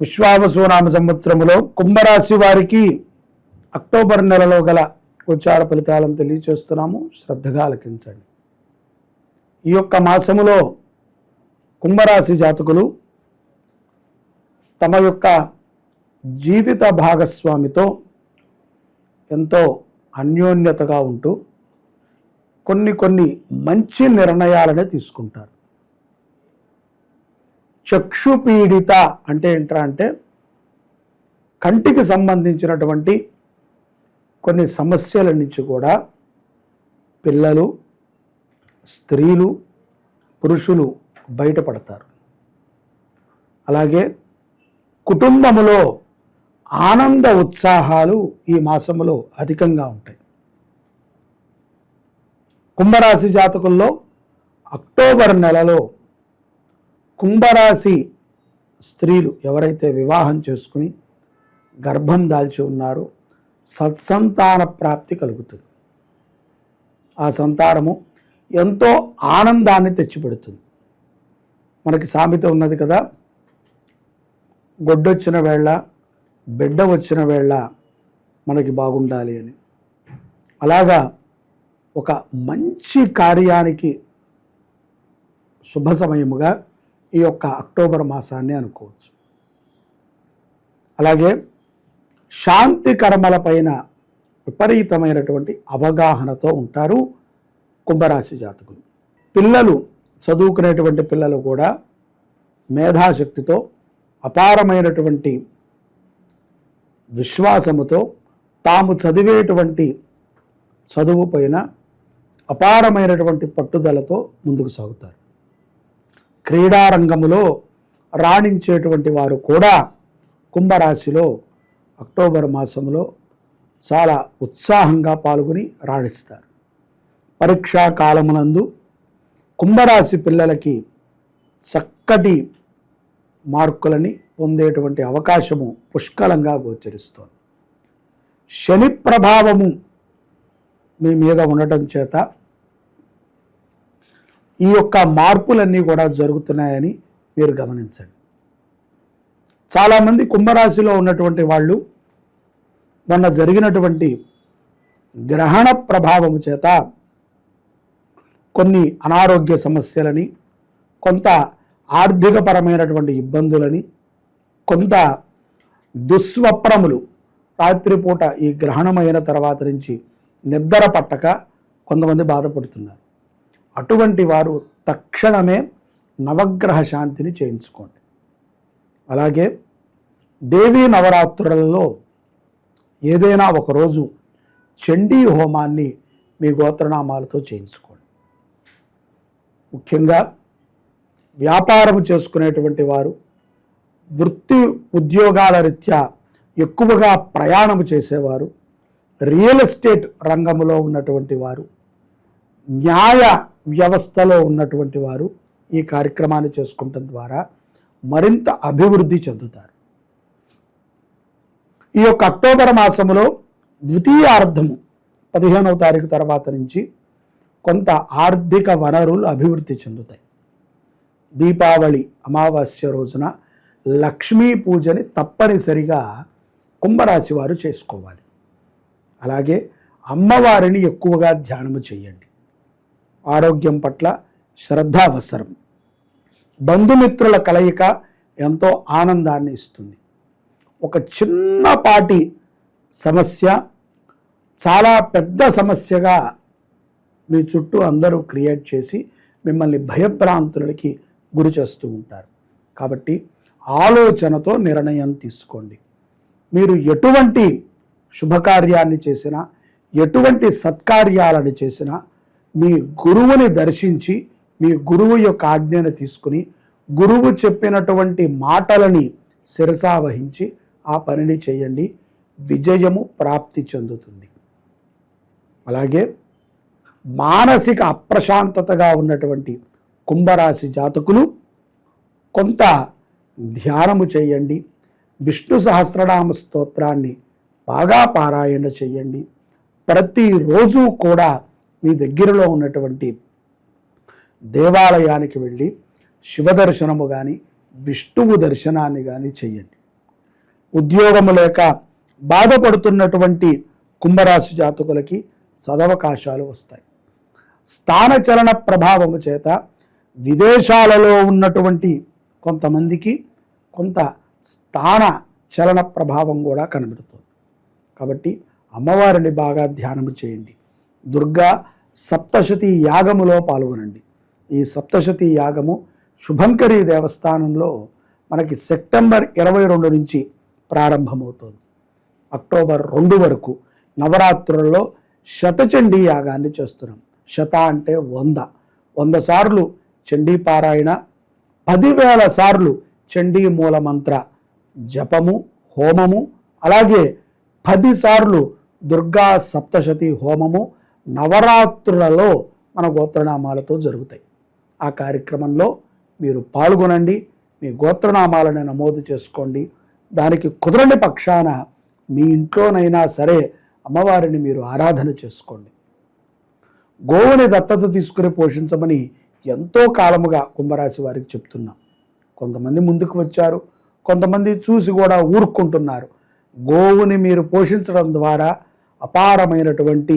విశ్వావసునామ సంవత్సరములో కుంభరాశి వారికి అక్టోబర్ నెలలో గల గోచార ఫలితాలను తెలియచేస్తున్నాము. శ్రద్ధగా ఆలకించండి. ఈ యొక్క మాసములో కుంభరాశి జాతకులు తమ యొక్క జీవిత భాగస్వామితో ఎంతో అన్యోన్యతగా ఉంటూ కొన్ని కొన్ని మంచి నిర్ణయాలనే తీసుకుంటారు. చక్షుపీడిత అంటే ఏంట్రా అంటే కంటికి సంబంధించినటువంటి కొన్ని సమస్యల నుంచి కూడా పిల్లలు స్త్రీలు పురుషులు బయటపడతారు. అలాగే కుటుంబములో ఆనంద ఉత్సాహాలు ఈ మాసములో అధికంగా ఉంటాయి. కుంభరాశి జాతకుల్లో అక్టోబర్ నెలలో కుంభరాశి స్త్రీలు ఎవరైతే వివాహం చేసుకుని గర్భం దాల్చి ఉన్నారో సత్సంతాన ప్రాప్తి కలుగుతుంది. ఆ సంతానము ఎంతో ఆనందాన్ని తెచ్చిపెడుతుంది. మనకి సామెత ఉన్నది కదా గొడ్డొచ్చిన వేళ బిడ్డ వచ్చిన వేళ మనకి బాగుండాలి అని. అలాగా ఒక మంచి కార్యానికి శుభ సమయముగా ఈ యొక్క అక్టోబర్ మాసాన్ని అనుకోవచ్చు. అలాగే శాంతి కర్మలపైన విపరీతమైనటువంటి అవగాహనతో ఉంటారు కుంభరాశి జాతకులు. పిల్లలు చదువుకునేటువంటి పిల్లలు కూడా మేధాశక్తితో అపారమైనటువంటి విశ్వాసముతో తాము చదివేటువంటి చదువు పైన అపారమైనటువంటి పట్టుదలతో ముందుకు సాగుతారు. క్రీడారంగములో రాణించేటువంటి వారు కూడా కుంభరాశిలో అక్టోబర్ మాసంలో చాలా ఉత్సాహంగా పాల్గొని రాణిస్తారు. పరీక్షా కాలమునందు కుంభరాశి పిల్లలకి చక్కటి మార్కులని పొందేటువంటి అవకాశము పుష్కలంగా గోచరిస్తోంది. శని ప్రభావము మీ మీద ఉండటం చేత ఈ యొక్క మార్పులన్నీ కూడా జరుగుతున్నాయని మీరు గమనించండి. చాలామంది కుంభరాశిలో ఉన్నటువంటి వాళ్ళు మొన్న జరిగినటువంటి గ్రహణ ప్రభావము చేత కొన్ని అనారోగ్య సమస్యలని కొంత ఆర్థికపరమైనటువంటి ఇబ్బందులని కొంత దుస్వప్నములు రాత్రిపూట ఈ గ్రహణమైన తర్వాత నుంచి నిద్ర పట్టక కొంతమంది బాధపడుతున్నారు. అటువంటి వారు తక్షణమే నవగ్రహ శాంతిని చేయించుకోండి. అలాగే దేవీ నవరాత్రులలో ఏదైనా ఒకరోజు చండీ హోమాన్ని మీ గోత్రనామాలతో చేయించుకోండి. ముఖ్యంగా వ్యాపారం చేసుకునేటువంటి వారు వృత్తి ఉద్యోగాల రీత్యా ఎక్కువగా ప్రయాణం చేసేవారు రియల్ ఎస్టేట్ రంగంలో ఉన్నటువంటి వారు న్యాయ వ్యవస్థలో ఉన్నటువంటి వారు ఈ కార్యక్రమాన్ని చేసుకోవటం ద్వారా మరింత అభివృద్ధి చెందుతారు. ఈ యొక్క అక్టోబర్ మాసంలో ద్వితీయ అర్ధము పదిహేనవ తారీఖు తర్వాత నుంచి కొంత ఆర్థిక వనరులు అభివృద్ధి చెందుతాయి. దీపావళి అమావాస్య రోజున లక్ష్మీ పూజని తప్పనిసరిగా కుంభరాశి వారు చేసుకోవాలి. అలాగే అమ్మవారిని ఎక్కువగా ధ్యానము చేయండి. ఆరోగ్యం పట్ల శ్రద్ధ అవసరం బంధుమిత్రుల కలయిక ఎంతో ఆనందాన్ని ఇస్తుంది. ఒక చిన్నపాటి సమస్య చాలా పెద్ద సమస్యగా మీ చుట్టూ అందరూ క్రియేట్ చేసి మిమ్మల్ని భయభ్రాంతులకి గురి చేస్తూ ఉంటారు. కాబట్టి ఆలోచనతో నిర్ణయం తీసుకోండి. మీరు ఎటువంటి శుభకార్యాన్ని చేసినా ఎటువంటి సత్కార్యాలను చేసినా మీ గురువుని దర్శించి మీ గురువు యొక్క ఆజ్ఞను తీసుకుని గురువు చెప్పినటువంటి మాటలని శిరసా వహించి ఆ పనిని చేయండి. విజయము ప్రాప్తి చెందుతుంది. అలాగే మానసిక అప్రశాంతతగా ఉన్నటువంటి కుంభరాశి జాతకులు కొంత ధ్యానము చేయండి. విష్ణు సహస్రనామ స్తోత్రాన్ని బాగా పారాయణ చేయండి. ప్రతిరోజు కూడా మీ దగ్గరలో ఉన్నటువంటి దేవాలయానికి వెళ్ళి శివ దర్శనము కానీ విష్ణువు దర్శనాన్ని కానీ చేయండి ఉద్యోగము లేక బాధపడుతున్నటువంటి కుంభరాశి జాతకులకి సదవకాశాలు వస్తాయి. స్థానచలన ప్రభావము చేత విదేశాలలో ఉన్నటువంటి కొంతమందికి కొంత స్థాన చలన ప్రభావం కూడా కనబడుతుంది. కాబట్టి అమ్మవారిని బాగా ధ్యానము చేయండి. దుర్గా సప్తశతి యాగములో పాల్గొనండి. ఈ సప్తశతి యాగము శుభంకరి దేవస్థానంలో మనకి సెప్టెంబర్ ఇరవై రెండు నుంచి ప్రారంభమవుతుంది. అక్టోబర్ రెండు వరకు నవరాత్రులలో శతచండీ యాగాన్ని చేస్తున్నాం. శత అంటే వంద. వంద సార్లు చండీ పారాయణ పదివేల సార్లు చండీ మూల మంత్ర జపము హోమము అలాగే పదిసార్లు దుర్గా సప్తశతి హోమము నవరాత్రులలో మన గోత్రనామాలతో జరుగుతాయి. ఆ కార్యక్రమంలో మీరు పాల్గొనండి మీ గోత్రనామాలను నమోదు చేసుకోండి. దానికి కుదరని పక్షాన మీ ఇంట్లోనైనా సరే అమ్మవారిని మీరు ఆరాధన చేసుకోండి. గోవుని దత్తత తీసుకుని పోషించమని ఎంతో కాలముగా కుంభరాశి వారికి చెప్తున్నాం. కొంతమంది ముందుకు వచ్చారు కొంతమంది చూసి కూడా ఊరుకుంటున్నారు. గోవుని మీరు పోషించడం ద్వారా అపారమైనటువంటి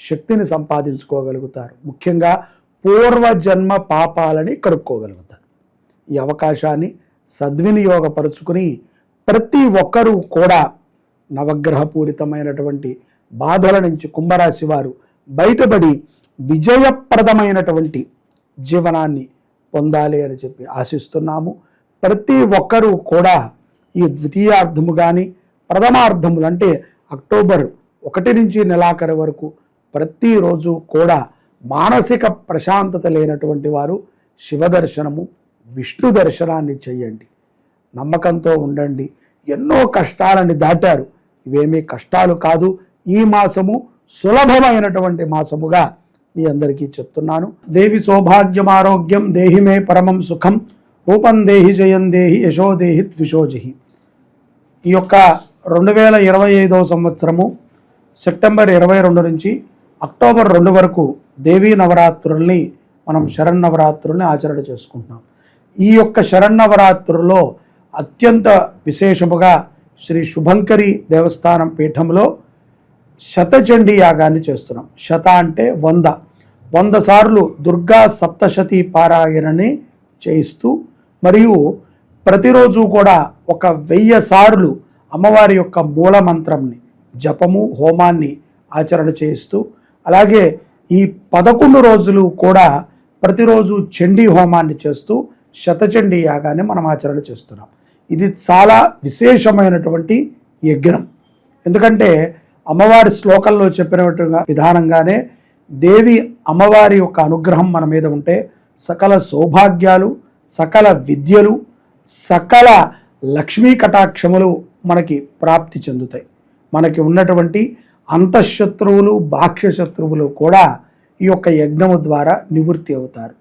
శక్తిని సంపాదించుకోగలుగుతారు. ముఖ్యంగా పూర్వజన్మ పాపాలని కడుక్కోగలుగుతారు ఈ అవకాశాన్ని సద్వినియోగపరుచుకుని ప్రతి ఒక్కరూ కూడా నవగ్రహపూరితమైనటువంటి బాధల నుంచి కుంభరాశి వారు బయటపడి విజయప్రదమైనటువంటి జీవనాన్ని పొందాలి అని చెప్పి ఆశిస్తున్నాము. ప్రతి ఒక్కరూ కూడా ఈ ద్వితీయార్థము కానీ ప్రథమార్థములు అంటే అక్టోబర్ ఒకటి నుంచి నెలాఖరు వరకు ప్రతిరోజు కూడా మానసిక ప్రశాంతత లేనటువంటి వారు శివ దర్శనము విష్ణు దర్శనాన్ని చేయండి. నమ్మకంతో ఉండండి. ఎన్నో కష్టాలని దాటారు. ఇవేమీ కష్టాలు కాదు. ఈ మాసము సులభమైనటువంటి మాసముగా మీ అందరికీ చెప్తున్నాను. దేవి సౌభాగ్యం ఆరోగ్యం దేహిమే పరమం సుఖం. రూపం దేహి జయం దేహి యశో దేహి ద్విషోజహి ఈ యొక్క రెండు వేల ఇరవై ఐదవ సంవత్సరము సెప్టెంబర్ ఇరవై రెండు నుంచి అక్టోబర్ రెండు వరకు దేవీ నవరాత్రుల్ని మనం శరన్నవరాత్రుల్ని ఆచరణ చేసుకుంటున్నాం. ఈ యొక్క శరన్నవరాత్రుల్లో అత్యంత విశేషముగా శ్రీ శుభంకరి దేవస్థానం పీఠంలో శతచండీ యాగాన్ని చేస్తున్నాం. శత అంటే వంద. వంద సార్లు దుర్గా సప్తశతి పారాయణని చేయిస్తూ మరియు ప్రతిరోజు కూడా ఒక వెయ్యి సార్లు అమ్మవారి యొక్క మూల మంత్రంని జపము హోమాన్ని ఆచరణ చేయిస్తూ అలాగే ఈ పదకొండు రోజులు కూడా ప్రతిరోజు చండీ హోమాన్ని చేస్తూ శతచండీ యాగాన్ని మనం ఆచరణ చేస్తున్నాం. ఇది చాలా విశేషమైనటువంటి యజ్ఞం. ఎందుకంటే అమ్మవారి శ్లోకంలో చెప్పినట్టుగా విధానంగానే దేవి అమ్మవారి యొక్క అనుగ్రహం మన మీద ఉంటే సకల సౌభాగ్యాలు సకల విద్యలు సకల లక్ష్మీ కటాక్షములు మనకి ప్రాప్తి చెందుతాయి. మనకి ఉన్నటువంటి అంతఃశత్రువులు బాహ్య శత్రువులు కూడా ఈ యొక్క యజ్ఞము ద్వారా నివృత్తి అవుతారు.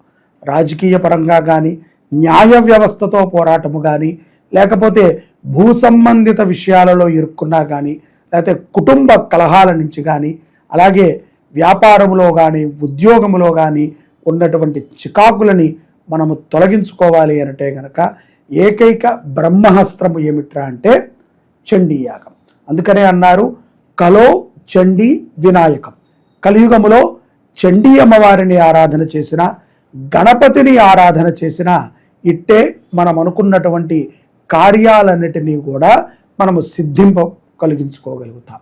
రాజకీయ పరంగా కానీ న్యాయ వ్యవస్థతో పోరాటము కానీ లేకపోతే భూ సంబంధిత విషయాలలో ఇరుక్కున్నా కానీ లేకపోతే కుటుంబ కలహాల నుంచి కానీ అలాగే వ్యాపారములో కానీ ఉద్యోగములో కానీ ఉన్నటువంటి చికాకులని మనము తొలగించుకోవాలి అంటే గనక ఏకైక బ్రహ్మహస్త్రము ఏమిట్రా అంటే చండీయాగం. అందుకనే అన్నారు కలో చండీ వినాయకం. కలియుగములో చండీ అమ్మవారిని ఆరాధన చేసిన గణపతిని ఆరాధన చేసిన ఇట్టే మనం అనుకున్నటువంటి కార్యాలన్నిటినీ కూడా మనము సిద్ధింప కలిగించుకోగలుగుతాం.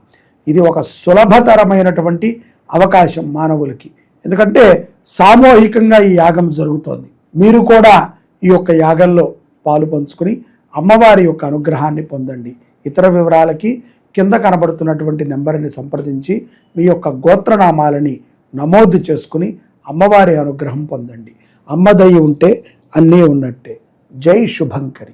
ఇది ఒక సులభతరమైనటువంటి అవకాశం మానవులకి. ఎందుకంటే సామూహికంగా ఈ యాగం జరుగుతోంది. మీరు కూడా ఈ యొక్క యాగంలో పాలు పంచుకుని అమ్మవారి యొక్క అనుగ్రహాన్ని పొందండి. ఇతర వివరాలకి కింద కనబడుతున్నటువంటి నెంబర్ని సంప్రదించి మీ యొక్క గోత్రనామాలని నమోదు చేసుకుని అమ్మవారి అనుగ్రహం పొందండి. అమ్మదయ్యి ఉంటే అన్నీ ఉన్నట్టే. జై శుభంకరి.